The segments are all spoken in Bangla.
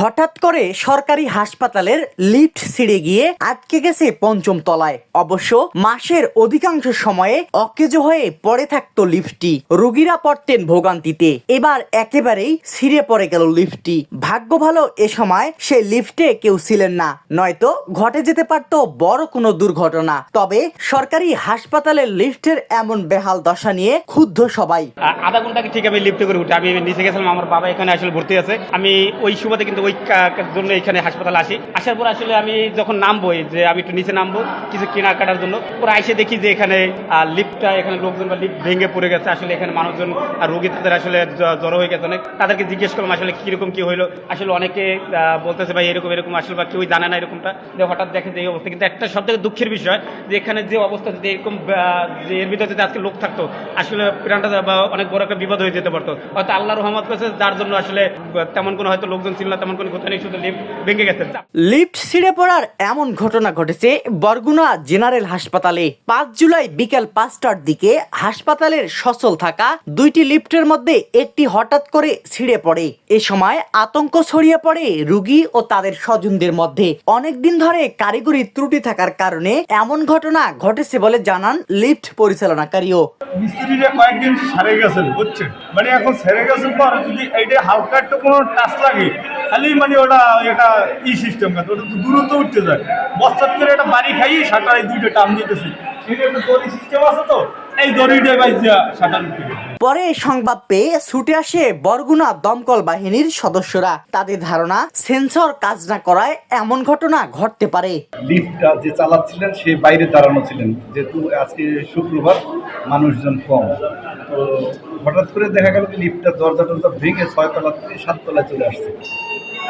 হঠাৎ করে সরকারি হাসপাতালের লিফট ছিঁড়ে গিয়ে আটকে গেছে পঞ্চম তলায়। অবশ্য মাসের অধিকাংশ সময়ে অকেজো হয়ে পড়ে থাকতো লিফটটি। রোগীরা পড়তেন ভোগান্তিতে। এবার একেবারেই ছিঁড়ে পড়ে গেল লিফটটি। ভাগ্য ভালো এ সময় সেই লিফটে কেউ ছিলেন না। নয়তো ঘটে যেতে পারত বড় কোনো দুর্ঘটনা। তবে সরকারি হাসপাতালের লিফটের এমন বেহাল দশা নিয়ে ক্ষুব্ধ সবাই। আধা ঘণ্টা ঠিক আমি লিফটে করে উঠি? আমি নিচে গেছিলাম, আমার বাবা এখানে আসলে ভর্তি আছে। আমি ওই সুবাদে কিন্তু ওই জন্য এখানে হাসপাতালে আসি। আসার পর আসলে আমি যখন নামবো যে আমি একটু নিচে নামবো, কিছু কেনাকাটার জন্য, পরে আইসে দেখি যে এখানে লিফটটা, এখানে লোকজন বা লিফট ভেঙে পড়ে গেছে। আসলে এখানে মানুষজন আর রোগী তাদের আসলে জ- জড়ো হয়ে গেছে অনেক। তাদেরকে জিজ্ঞেস করলাম, আসলে কীরকম, কি হইল? আসলে অনেকে বলতেছে, ভাই, এরকম এরকম, আসলে বা কেউই জানে না এরকমটা। যে হঠাৎ দেখে যে এই অবস্থা। কিন্তু একটা সব থেকে দুঃখের বিষয়, যে এখানে যে অবস্থা যদি এরকম যে এর ভিতরে যদি আজকে লোক থাকতো, আসলে প্রাণটা বা অনেক বড় একটা বিপদ হয়ে যেতে পারতো। হয়তো আল্লাহ রহমত করেছে, যার জন্য আসলে তেমন কোনো হয়তো লোকজন ছিল না, তেমন কোনো ঘটনা নেই শুধু লিফট ভেঙে গেছে। লিফট ছিঁড়ে পড়ার এমন ঘটনা ঘটেছে বরগুনা জেনারেল হাসপাতালে। পাঁচ জুলাই বিকেল পাঁচটার দিকে হাসপাতালের সচল থাকা দুইটি লিফটের মধ্যে একটি হঠাৎ করে ছিঁড়ে পড়ে। এ সময় আতঙ্ক ছড়িয়ে পড়ে রুগী ও তাদের স্বজনদের মধ্যে। অনেকদিন ধরে কারিগরি ত্রুটি থাকার কারণে এমন ঘটনা ঘটেছে বলে জানান লিফট পরিচালনাকারীও। মিস্ত্রিরা কয়েকদিন সারে গেছেন বুঝছেন? মানে এখন সেরে গেছেন পর যদি এইটা হালকা একটু কোনো টাচ লাগে খালি মানে ওটা এটা ই সিস্টেম কাজ ওটা তো দূরত্ব উঠতে যায়। বস্তার করে একটা বাড়ি খাইয়ে সাঁটারে দুইটা টান দিতেছে। এটা একটা সিস্টেম আছে তো এই বাইজা পরে সংবাদ পেয়ে ছুটে আসে বরগুনা দমকল বাহিনীর সদস্যরা। তাদের ধারণা সেন্সর কাজ না করায় এমন ঘটনা ঘটতে পারে। লিফটটা যে চালাচ্ছিলেন সে বাইরে দাঁড়ানো ছিলেন। যেহেতু আজকে শুক্রবার মানুষজন কম। তো হঠাৎ করে দেখা গেল যে লিফটটা দরজা টরজা ভেঙে ছয়তলা থেকে সাততলায় চলে আসছে।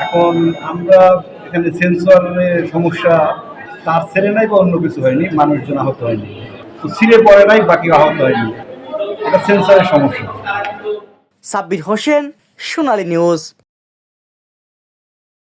এখন আমরা এখানে সেন্সরের সমস্যা তার ছেড়ে নাই বা অন্য কিছু হয়নি মানুষজন আহত হয়নি। ছিঁড়ে পড়ে নাই বাকি আহত হয়নি। এটা সেন্সারের সমস্যা। সাব্বির হোসেন সোনালী নিউজ।